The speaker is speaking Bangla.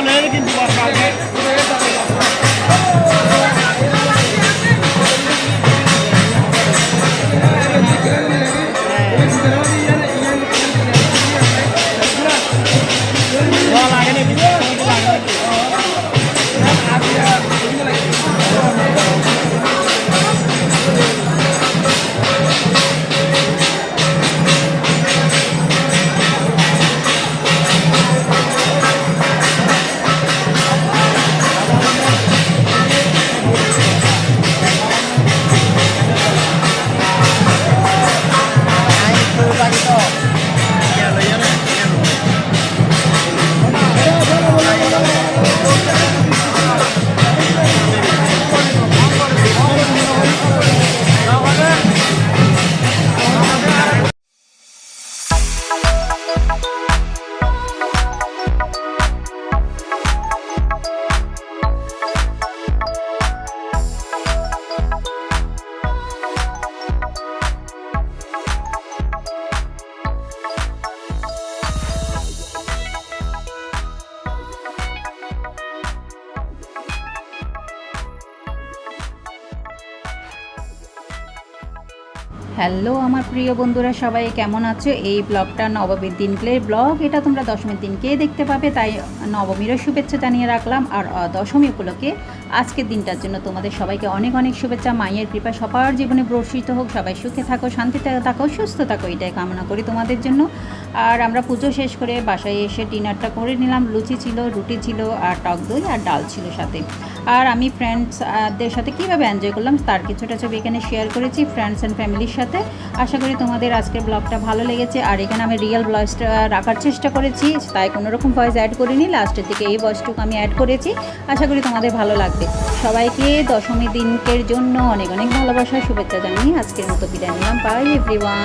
లేలకించి হ্যালো আমার প্রিয় বন্ধুরা, সবাই কেমন আছো? এই ব্লগটা নবমীর দিনকে ব্লগ। এটা তোমরা দশমীর দিনকে দেখতে পাবে, তাই নবমীরও শুভেচ্ছা জানিয়ে রাখলাম। আর দশমী উপলক্ষে আজকের দিনটার জন্য তোমাদের সবাইকে অনেক অনেক শুভেচ্ছা। মায়ের কৃপা সবার জীবনে বর্ষিত হোক, সবাই সুখে থাকো, শান্তিতে থাকো, সুস্থ থাকো, এটাই কামনা করি তোমাদের জন্য। আর আমরা পুজো শেষ করে বাসায় এসে ডিনারটা করে নিলাম। লুচি ছিল, রুটি ছিল, আর টক দই আর ডাল ছিল সাথে। আর আমি ফ্রেন্ডসদের সাথে কীভাবে এনজয় করলাম তার কিছুটা ছবি এখানে শেয়ার করেছি ফ্রেন্ডস অ্যান্ড ফ্যামিলির সাথে। আশা করি তোমাদের আজকের ব্লগটা ভালো লেগেছে। আর এখানে আমি রিয়েল ভয়েসটা রাখার চেষ্টা করেছি, তাই কোনো রকম ভয়েস অ্যাড করিনি। লাস্টের দিকে এই ভয়েসটুকু আমি অ্যাড করেছি। আশা করি তোমাদের ভালো লাগবে। সবাইকে দশমী দিনকের জন্য অনেক অনেক ভালোবাসা, শুভেচ্ছা জানিয়ে আজকের মতো বিদায় নিলাম। By everyone